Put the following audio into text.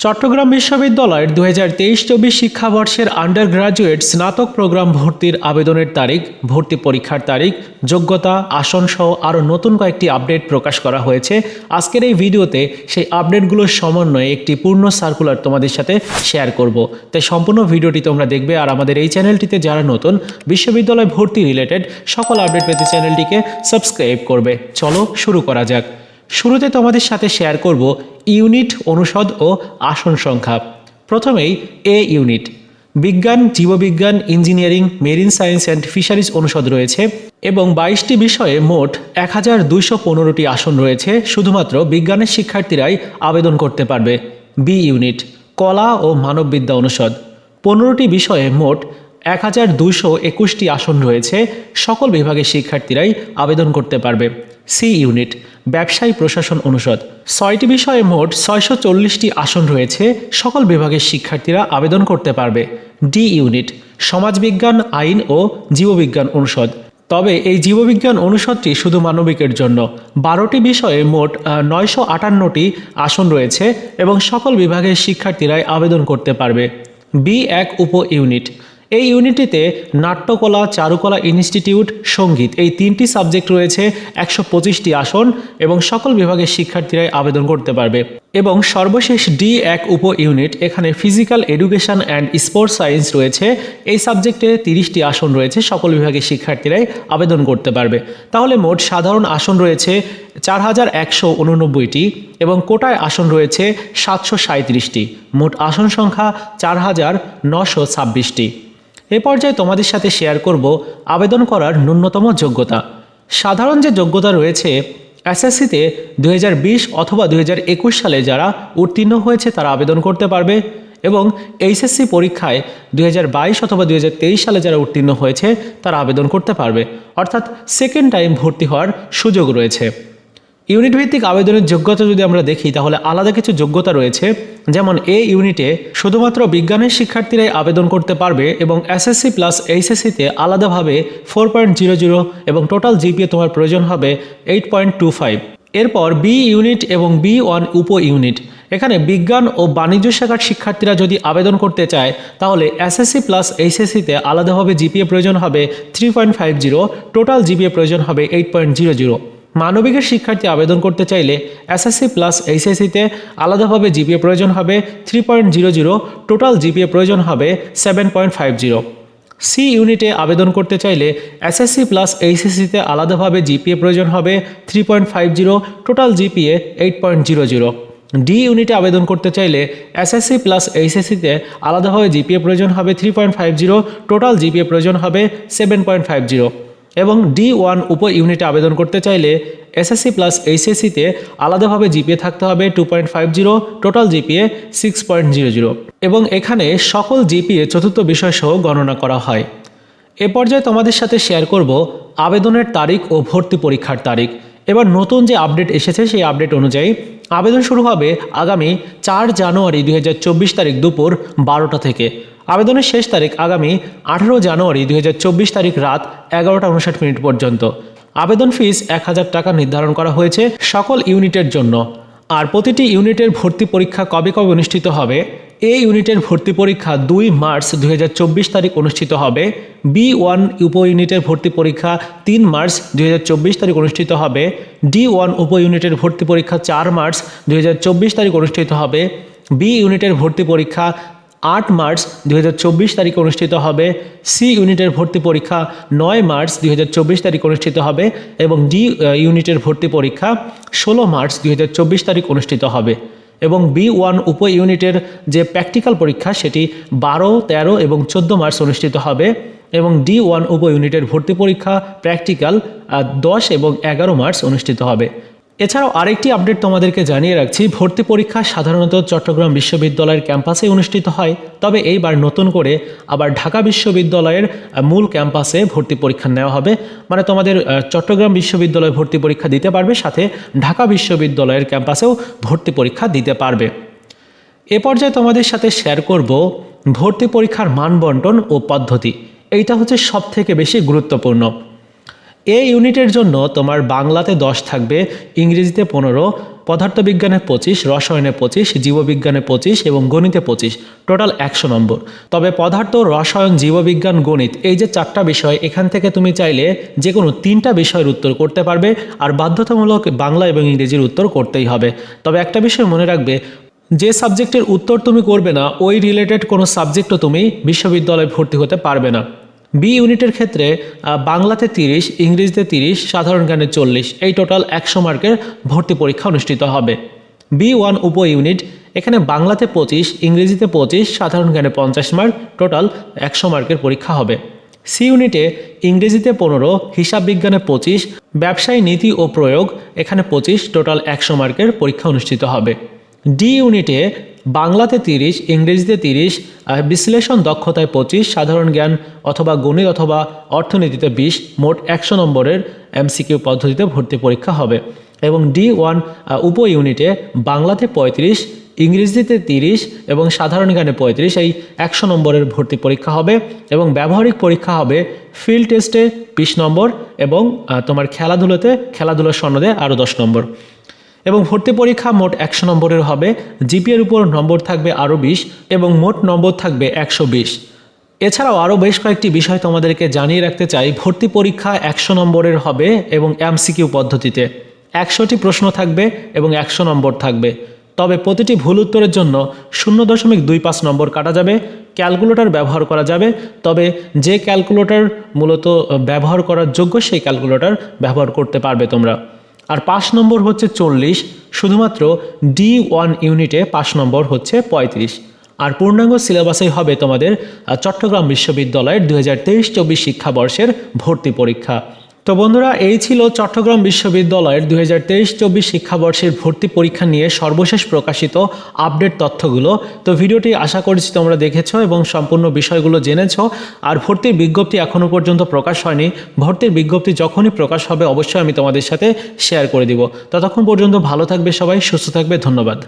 চট্টগ্রাম বিশ্ববিদ্যালয়ের দু হাজার তেইশ চব্বিশ শিক্ষাবর্ষের আন্ডার গ্রাজুয়েট স্নাতক প্রোগ্রাম ভর্তির আবেদনের তারিখ, ভর্তি পরীক্ষার তারিখ, যোগ্যতা, আসন সহ আরও নতুন কয়েকটি আপডেট প্রকাশ করা হয়েছে। আজকের এই ভিডিওতে সেই আপডেটগুলোর সমন্বয়ে একটি পূর্ণ সার্কুলার তোমাদের সাথে শেয়ার করব। তাই সম্পূর্ণ ভিডিওটি তোমরা দেখবে আর আমাদের এই চ্যানেলটিতে যারা নতুন, বিশ্ববিদ্যালয় ভর্তি রিলেটেড সকল আপডেট পেতে চ্যানেলটিকে সাবস্ক্রাইব করবে। চলো শুরু করা যাক। শুরুতে তোমাদের সাথে শেয়ার করব ইউনিট অনুষদ ও আসন সংখ্যা। প্রথমেই এ ইউনিট বিজ্ঞান, জীববিজ্ঞান engineering marine science and fisheries অনুষদ রয়েছে এবং বাইশটি বিষয়ে মোট এক হাজার দুইশো পনেরোটি আসন রয়েছে, শুধুমাত্র বিজ্ঞানের শিক্ষার্থীরাই আবেদন করতে পারবে। বি ইউনিট কলা ও মানববিদ্যা অনুষদ। পনেরোটি বিষয়ে মোট এক হাজার দুইশো একুশটি আসন রয়েছে। সকল বিভাগের শিক্ষার্থীরাই আবেদন করতে পারবে। সি ইউনিট, ব্যবসায়ী প্রশাসন অনুষদ। ছয়টি বিষয়ে মোট ছয়শো চল্লিশটি আসন রয়েছে। সকল বিভাগের শিক্ষার্থীরা আবেদন করতে পারবে। ডি ইউনিট, সমাজবিজ্ঞান, আইন ও জীববিজ্ঞান অনুষদ। তবে এই জীববিজ্ঞান অনুষদটি শুধু মানবিকের জন্য। বারোটি বিষয়ে মোট নয়শো আটান্নটি আসন রয়েছে এবং সকল বিভাগের শিক্ষার্থীরাই আবেদন করতে পারবে। বি এক উপ ইউনিট এই ইউনিটিতে নাট্যকলা, চারুকলা ইনস্টিটিউট সংগীত এই তিনটি সাবজেক্ট রয়েছে, একশো পঁচিশটি আসন এবং সকল বিভাগের শিক্ষার্থীরাই আবেদন করতে পারবে। এবং সর্বশেষ ডি এক উপ ইউনিট এখানে physical education and sports science রয়েছে। এই সাবজেক্টে তিরিশটি আসন রয়েছে, সকল বিভাগের শিক্ষার্থীরাই আবেদন করতে পারবে। তাহলে মোট সাধারণ আসন রয়েছে চার হাজার একশো উননব্বইটি এবং কোটায় আসন রয়েছে সাতশো সাঁত্রিশটি মোট আসন সংখ্যা চার হাজার নশো ছাব্বিশটি। এ পর্যায়ে তোমাদের সাথে শেয়ার করব আবেদন করার ন্যূনতম যোগ্যতা। সাধারণ যে যোগ্যতা রয়েছে এসএসসিতে দুই হাজার বিশ অথবা দুই হাজার একুশ সালে যারা উত্তীর্ণ হয়েছে তারা আবেদন করতে পারবে এবং এইচএসসি পরীক্ষায় দুই হাজার বাইশ অথবা দু হাজার তেইশ সালে যারা উত্তীর্ণ হয়েছে তারা আবেদন করতে পারবে। অর্থাৎ সেকেন্ড টাইম ভর্তি হওয়ার সুযোগ রয়েছে। ইউনিট ভিত্তিক আবেদনের যোগ্যতা যদি আমরা দেখি, তাহলে আলাদা কিছু যোগ্যতা রয়েছে। যেমন এ ইউনিটে শুধুমাত্র বিজ্ঞানের শিক্ষার্থীরাই আবেদন করতে পারবে এবং এসএসসি প্লাস এইচএসসিতে আলাদাভাবে ফোর পয়েন্ট জিরো জিরো এবং টোটাল জিপিএ তোমার প্রয়োজন হবে এইট পয়েন্ট টু ফাইভ এরপর বি ইউনিট এবং বি ওয়ান উপ ইউনিট। এখানে বিজ্ঞান ও বাণিজ্য শাখার শিক্ষার্থীরা যদি আবেদন করতে চায়, তাহলে এসএসসি প্লাস এইচএসসিতে আলাদাভাবে জিপিএ প্রয়োজন হবে three point five zero total GPA প্রয়োজন হবে এইট পয়েন্ট জিরো জিরো মানবিকের শিক্ষার্থী আবেদন করতে চাইলে এসএসসি প্লাস এইচএসসিতে আলাদাভাবে জিপিএ প্রয়োজন হবে three point zero zero total GPA প্রয়োজন হবে seven point five zero C ইউনিটে আবেদন করতে চাইলে এসএসসি প্লাস এইচএসসিতে আলাদাভাবে জিপিএ প্রয়োজন হবে three point five zero total GPA eight point zero zero D ইউনিটে আবেদন করতে চাইলে এসএসসি প্লাস এইচএসসিতে আলাদাভাবে জিপিএ প্রয়োজন হবে three point five zero total GPA প্রয়োজন হবে সেভেন পয়েন্ট ফাইভ জিরো এবং ডি ওয়ান উপ ইউনিটে আবেদন করতে চাইলে এসএসসি প্লাস এইচএসসিতে আলাদাভাবে জিপিএ থাকতে হবে two point five zero, total GPA six point zero zero এবং এখানে সকল জিপিএ চতুর্থ বিষয় সহ গণনা করা হয়। এ পর্যায়ে তোমাদের সাথে শেয়ার করব আবেদনের তারিখ ও ভর্তি পরীক্ষার তারিখ। এবার নতুন যে আপডেট এসেছে সেই আপডেট অনুযায়ী আবেদন শুরু হবে আগামী চার জানুয়ারি দুই হাজার চব্বিশ তারিখ দুপুর বারোটা থেকে। আবেদনের শেষ তারিখ আগামী আঠারো জানুয়ারি দুই হাজার চব্বিশ তারিখ রাত এগারোটা উনষাট মিনিট পর্যন্ত। আবেদন ফিস এক হাজার টাকা নির্ধারণ করা হয়েছে সকল ইউনিটের জন্য। আর প্রতিটি ইউনিটের ভর্তি পরীক্ষা কবে কবে অনুষ্ঠিত হবে? এ ইউনিটের ভর্তি পরীক্ষা দুই মার্চ দুই হাজার চব্বিশ তারিখ অনুষ্ঠিত হবে। বি ওয়ান উপ ইউনিটের ভর্তি পরীক্ষা তিন মার্চ দুই হাজার চব্বিশ তারিখ অনুষ্ঠিত হবে। ডি ওয়ান উপ ইউনিটের ভর্তি পরীক্ষা চার মার্চ দুই হাজার চব্বিশ তারিখ অনুষ্ঠিত হবে। বি ইউনিটের ভর্তি পরীক্ষা আট মার্চ দুই তারিখে অনুষ্ঠিত হবে সি ইউনিটের ভর্তি পরীক্ষা, নয় মার্চ দুই হাজার চব্বিশ তারিখ অনুষ্ঠিত হবে এবং ডি ইউনিটের ভর্তি পরীক্ষা, ষোলো মার্চ দুই হাজার চব্বিশ তারিখ অনুষ্ঠিত হবে এবং বি ওয়ান উপ ইউনিটের যে প্র্যাকটিক্যাল পরীক্ষা সেটি বারো, তেরো এবং চোদ্দ মার্চ অনুষ্ঠিত হবে এবং ডি ওয়ান উপ ইউনিটের ভর্তি পরীক্ষা, প্র্যাকটিক্যাল দশ এবং এগারো মার্চ অনুষ্ঠিত হবে। এছাড়াও আরেকটি আপডেট তোমাদেরকে জানিয়ে রাখছি, ভর্তি পরীক্ষা সাধারণত চট্টগ্রাম বিশ্ববিদ্যালয়ের ক্যাম্পাসে অনুষ্ঠিত হয়। তবে এইবার নতুন করে আবার ঢাকা বিশ্ববিদ্যালয়ের মূল ক্যাম্পাসে ভর্তি পরীক্ষা নেওয়া হবে। মানে তোমাদের চট্টগ্রাম বিশ্ববিদ্যালয়ে ভর্তি পরীক্ষা দিতে পারবে, সাথে ঢাকা বিশ্ববিদ্যালয়ের ক্যাম্পাসেও ভর্তি পরীক্ষা দিতে পারবে। এ পর্যায়ে তোমাদের সাথে শেয়ার করব ভর্তি পরীক্ষার মান বন্টন ও পদ্ধতি। এইটা হচ্ছে সব থেকে বেশি গুরুত্বপূর্ণ। এ ইউনিটের জন্য তোমার বাংলাতে দশ থাকবে, ইংরেজিতে পনেরো, পদার্থবিজ্ঞানে পঁচিশ, রসায়নে পঁচিশ, জীববিজ্ঞানে পঁচিশ এবং গণিতে পঁচিশ। টোটাল একশো নম্বর। তবে পদার্থ, রসায়ন, জীববিজ্ঞান, গণিত এই যে চারটা বিষয়, এখান থেকে তুমি চাইলে যে কোনো তিনটা বিষয়ের উত্তর করতে পারবে আর বাধ্যতামূলক বাংলা এবং ইংরেজির উত্তর করতেই হবে। তবে একটা বিষয় মনে রাখবে, যে সাবজেক্টের উত্তর তুমি করবে না, ওই রিলেটেড কোনো সাবজেক্টও তুমি বিশ্ববিদ্যালয়ে ভর্তি হতে পারবে না। বি ইউনিটের ক্ষেত্রে বাংলাতে তিরিশ, ইংরেজিতে তিরিশ, সাধারণ জ্ঞানে চল্লিশ, এই টোটাল একশো মার্কের ভর্তি পরীক্ষা অনুষ্ঠিত হবে। বি ওয়ান উপ ইউনিট এখানে বাংলাতে পঁচিশ, ইংরেজিতে পঁচিশ, সাধারণ জ্ঞানে পঞ্চাশ মার্ক টোটাল একশো মার্কের পরীক্ষা হবে। সি ইউনিটে ইংরেজিতে পনেরো, হিসাব বিজ্ঞানে পঁচিশ, ব্যবসায়ী নীতি ও প্রয়োগ, এখানে পঁচিশ টোটাল একশো মার্কের পরীক্ষা অনুষ্ঠিত হবে। ডি ইউনিটে বাংলাতে তিরিশ, ইংরেজিতে তিরিশ বিশ্লেষণ দক্ষতায় পঁচিশ, সাধারণ জ্ঞান অথবা গণিত অথবা অর্থনীতিতে বিশ, মোট একশো নম্বরের এমসিকিউ পদ্ধতিতে ভর্তি পরীক্ষা হবে। এবং ডি ওয়ান উপ ইউনিটে বাংলাতে পঁয়ত্রিশ, ইংরেজিতে তিরিশ এবং সাধারণ জ্ঞানে পঁয়ত্রিশ এই একশো নম্বরের ভর্তি পরীক্ষা হবে। এবং ব্যবহারিক পরীক্ষা হবে ফিল্ড টেস্টে বিশ নম্বর এবং তোমার খেলাধুলোতে খেলাধুলোর সনদে আরও দশ নম্বর। এবং ভর্তি পরীক্ষা মোট একশো নম্বরের হবে। জিপিএর উপর নম্বর থাকবে আরও বিশ এবং মোট নম্বর থাকবে একশো বিশ। এছাড়াও আরও বেশ কয়েকটি বিষয় তোমাদেরকে জানিয়ে রাখতে চাই। ভর্তি পরীক্ষা একশো নম্বরের হবে এবং এমসিকিউ পদ্ধতিতে। একশোটি প্রশ্ন থাকবে এবং একশো নম্বর থাকবে। তবে প্রতিটি ভুল উত্তরের জন্য শূন্য দশমিক দুই পাঁচ নম্বর কাটা যাবে। ক্যালকুলেটর ব্যবহার করা যাবে। তবে যে ক্যালকুলেটর মূলত ব্যবহার করার যোগ্য সেই ক্যালকুলেটর ব্যবহার করতে পারবে তোমরা। আর পাঁচ নম্বর হচ্ছে চল্লিশ, শুধুমাত্র ডি ওয়ান ইউনিটে পাঁচ নম্বর হচ্ছে পঁয়ত্রিশ। আর পূর্ণাঙ্গ সিলেবাসেই হবে তোমাদের চট্টগ্রাম বিশ্ববিদ্যালয়ের দু হাজার তেইশ চব্বিশ শিক্ষাবর্ষের ভর্তি পরীক্ষা। তো বন্ধুরা, এই ছিল চট্টগ্রাম বিশ্ববিদ্যালয়ের দু হাজার তেইশ চব্বিশ শিক্ষাবর্ষের ভর্তি পরীক্ষা নিয়ে সর্বশেষ প্রকাশিত আপডেট তথ্যগুলো। তো ভিডিওটি আশা করছি তোমরা দেখেছ এবং সম্পূর্ণ বিষয়গুলো জেনেছ। আর ভর্তির বিজ্ঞপ্তি এখনও পর্যন্ত প্রকাশ হয়নি। ভর্তির বিজ্ঞপ্তি যখনই প্রকাশ হবে, অবশ্যই আমি তোমাদের সাথে শেয়ার করে দিব। ততক্ষণ পর্যন্ত ভালো থাকবে সবাই, সুস্থ থাকবে, ধন্যবাদ।